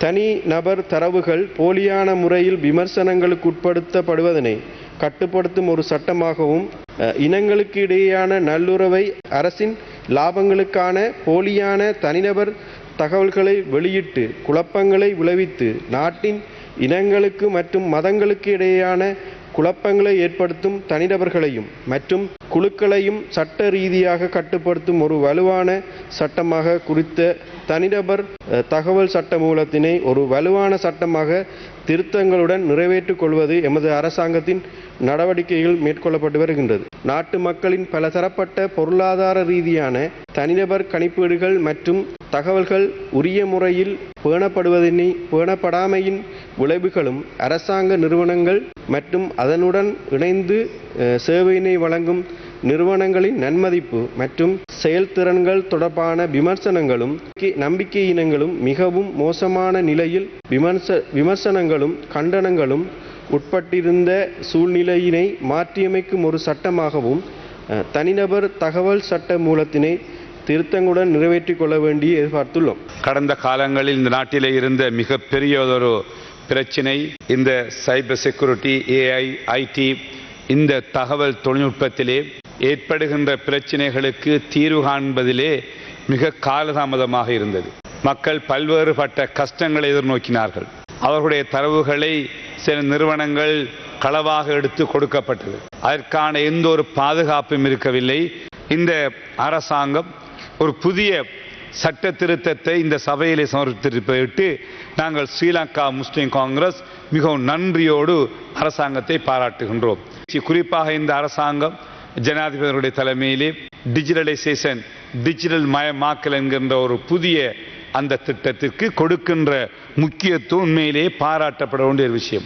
தனி நபர் தரவுகள் போலியான முறையில் விமர்சனங்களுக்கு உட்படுத்தப்படுவதனை கட்டுப்படுத்தும் ஒரு சட்டமாகவும் இனங்களுக்கு இடையேயான நல்லுறவை அரசின் லாபங்களுக்கான போலியான தனிநபர் தகவல்களை வெளியிட்டு குழப்பங்களை விளைவித்து நாட்டின் இனங்களுக்கு மற்றும் மதங்களுக்கு இடையேயான குழப்பங்களை ஏற்படுத்தும் தனிநபர்களையும் மற்றும் குழுக்களையும் சட்ட ரீதியாக கட்டுப்படுத்தும் ஒரு வலுவான சட்டமாக குறித்த தனிநபர் தகவல் சட்ட மூலத்தினை ஒரு வலுவான சட்டமாக திருத்தங்களுடன் நிறைவேற்றிக் கொள்வது எமது அரசாங்கத்தின் நடவடிக்கைகள் மேற்கொள்ளப்பட்டு வருகின்றது. நாட்டு மக்களின் பலதரப்பட்ட பொருளாதார ரீதியான தனிநபர் கணிப்பீடுகள் மற்றும் தகவல்கள் உரிய முறையில் பேணப்படுவதினை பேணப்படாமையின் விளைவுகளும் அரசாங்க நிறுவனங்கள் மற்றும் அதனுடன் இணைந்து சேவையினை வழங்கும் நிறுவனங்களின் நன்மதிப்பு மற்றும் செயல்திறன்கள் தொடர்பான விமர்சனங்களும் நம்பிக்கையினங்களும் மிகவும் மோசமான நிலையில் விமர்ச விமர்சனங்களும் கண்டனங்களும் உட்பட்டிருந்த சூழ்நிலையினை மாற்றியமைக்கும் ஒரு சட்டமாகவும் தனிநபர் தகவல் சட்ட மூலத்தினை திருத்தங்களுடன் நிறைவேற்றிக் கொள்ள வேண்டிய எதிர்பார்த்துள்ளோம். கடந்த காலங்களில் இந்த நாட்டிலே இருந்த மிகப்பெரியதொரு பிரச்சினை இந்த சைபர் செக்யூரிட்டி ஏஐ ஐடி இந்த தகவல் தொழில்நுட்பத்திலே ஏற்படுகின்ற பிரச்சினைகளுக்கு தீர்வு காண்பதிலே மிக காலதாமதமாக இருந்தது. மக்கள் பல்வேறுபட்ட கஷ்டங்களை எதிர்நோக்கினார்கள். அவர்களுடைய தரவுகளை சில நிறுவனங்கள் களவாக எடுத்து கொடுக்கப்பட்டது. அதற்கான எந்த ஒரு பாதுகாப்பும் இருக்கவில்லை. இந்த அரசாங்கம் ஒரு புதிய சட்ட திருத்தத்தை இந்த சபையிலே சமர்ப்பித்திருப்பதையிட்டு நாங்கள் ஸ்ரீலங்கா முஸ்லீம் காங்கிரஸ் மிகவும் நன்றியோடு அரசாங்கத்தை பாராட்டுகின்றோம். குறிப்பாக இந்த அரசாங்கம் ஜனாதிபதியுடைய தலைமையிலே டிஜிட்டலைசேஷன் டிஜிட்டல் மயமாக்கல் என்கின்ற ஒரு புதிய அந்த திட்டத்திற்கு கொடுக்கின்ற முக்கியத்துவம் உண்மையிலேயே பாராட்டப்பட வேண்டிய ஒரு விஷயம்.